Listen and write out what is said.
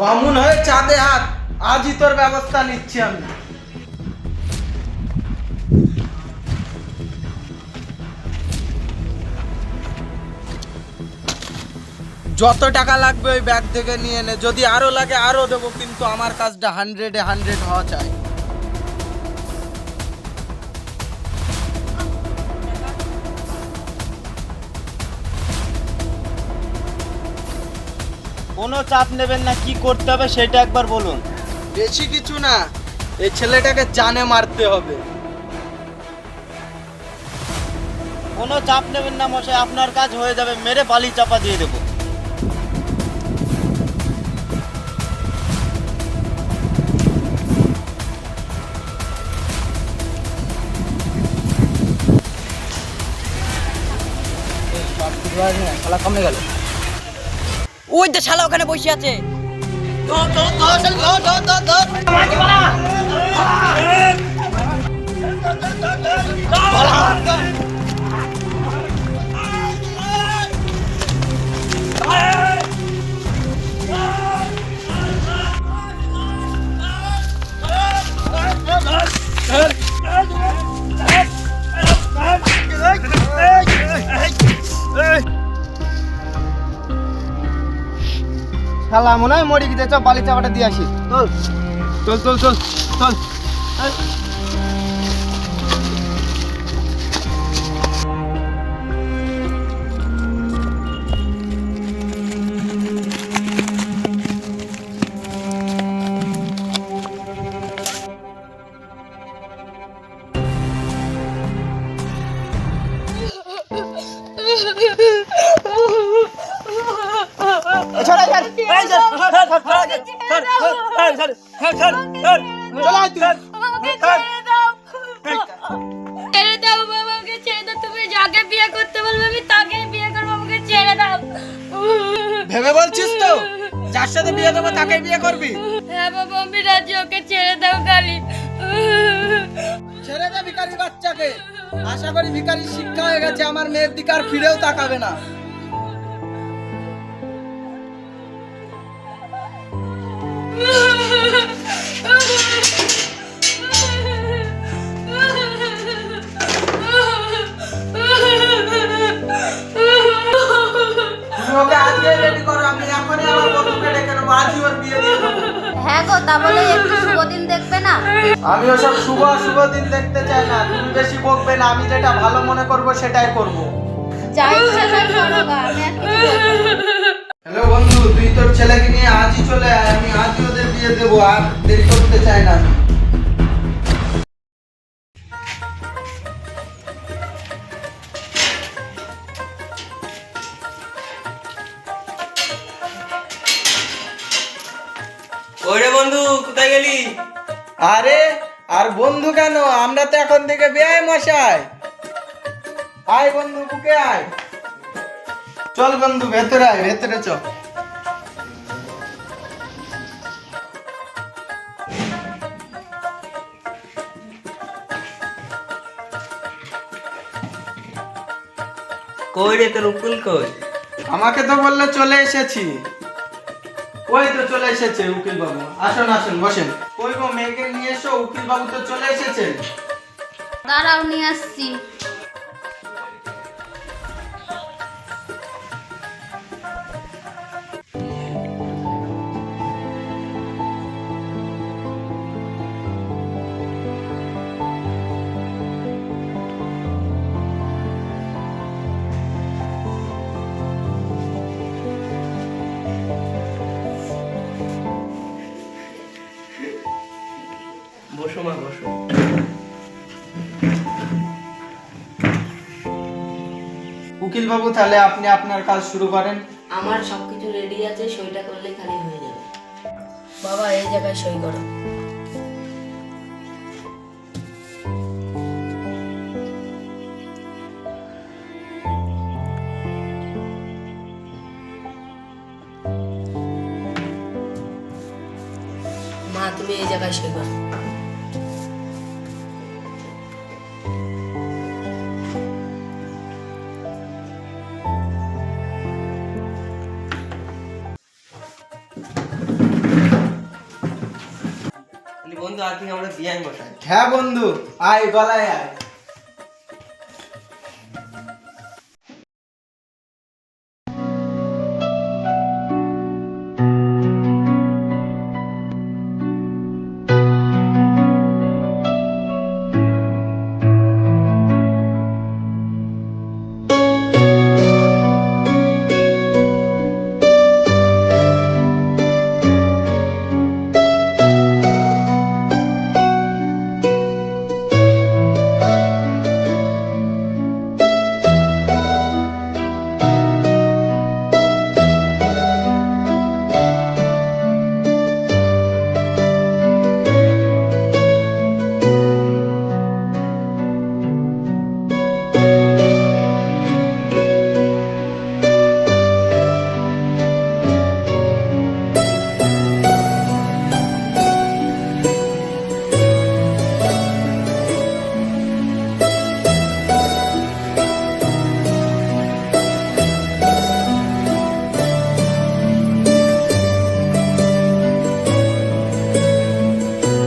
বামুন হয়ে চাঁদে হাত। আজই তোর ব্যবস্থা নিচ্ছি আমি। যত টাকা লাগবে ওই ব্যাগ থেকে নিয়ে নে। যদি আরও লাগে আরও দেবো, কিন্তু আমার কাজটা হান্ড্রেডে হান্ড্রেড হওয়া চাই। কোনো চাপ নেবেন না কি করতে হবে সেটা একবার বলুন। বেশি কিছু না এই ছেলেটাকে জানে মারতে হবে। কোনো চাপ নেবেন না মশাই আপনার কাজ হয়ে যাবে মেরে বালি চাপা দিয়ে দেবো। ওই তো শালা ওখানে বসে আছে। শালা মনে হয় মরি গিয়েছ বালি চাপাটা দিয়ে আসি। চল। চল চল চল চল। ছেড়ে দাও বাবা আমাকে ছেড়ে দাও। তুমি যাকে বিয়ে করতে বলবে আমি তাকেই বিয়ে করব আমাকে ছেড়ে দাও। ভেবে বলছিস তো? যার সাথে বিয়ে দেবো তাকে বিয়ে করবি? হ্যাঁ বাবা আমি রাজি ওকে ছেড়ে দাও খালি ছেড়ে দে ভিখারি বাচ্চাকে। আশা করি ভিখারি শিক্ষা হয়ে গেছে আমার মেয়ের দিকে আর ফিরেও তাকাবে না। হ্যাঁ গো তা বলে একটু শুভ দিন দেখবে না? আমি ওসব শুভ শুভ দিন দেখতে চাই না তুমি বেশি বকবে না আমি যেটা ভালো মনে করব সেটাই করব। হ্যালো বন্ধু তুই তোর ছেলেকে নিয়ে আজই চলে আয় আমি আজই ওদের বিয়ে দেবো আর দেরি করতে চাই না। ওরে বন্ধু কোথায় গেলি? আরে আর বন্ধু কেন? আমরা তো এখন থেকে বেয়াই মশাই। আয় বন্ধু বুকে আয়। চল বন্ধু ভেতরে আয় ভেতরে চল। কই রে তোর উকুল কই? আমাকে তো বললে চলে এসেছি। ওই তো চলে এসেছে উকিল বাবু আসুন আসুন বসেন। কই গো মেয়েকে নিয়ে এসো? উকিল বাবু তো চলে এসেছেন দাঁড়াও নিয়ে আসছি। উকিল বাবু তাহলে আপনি আপনার কাজ শুরু করেন। আমার সবকিছু রেডি আছে সইটা করলে খালি হয়ে যাবে। বাবা এই জায়গায় সই করো। মা তুমি এই জায়গায় সই করো। আর কি আমরা বিয়ান বসাই। হ্যাঁ বন্ধু আয় গলায় আয়।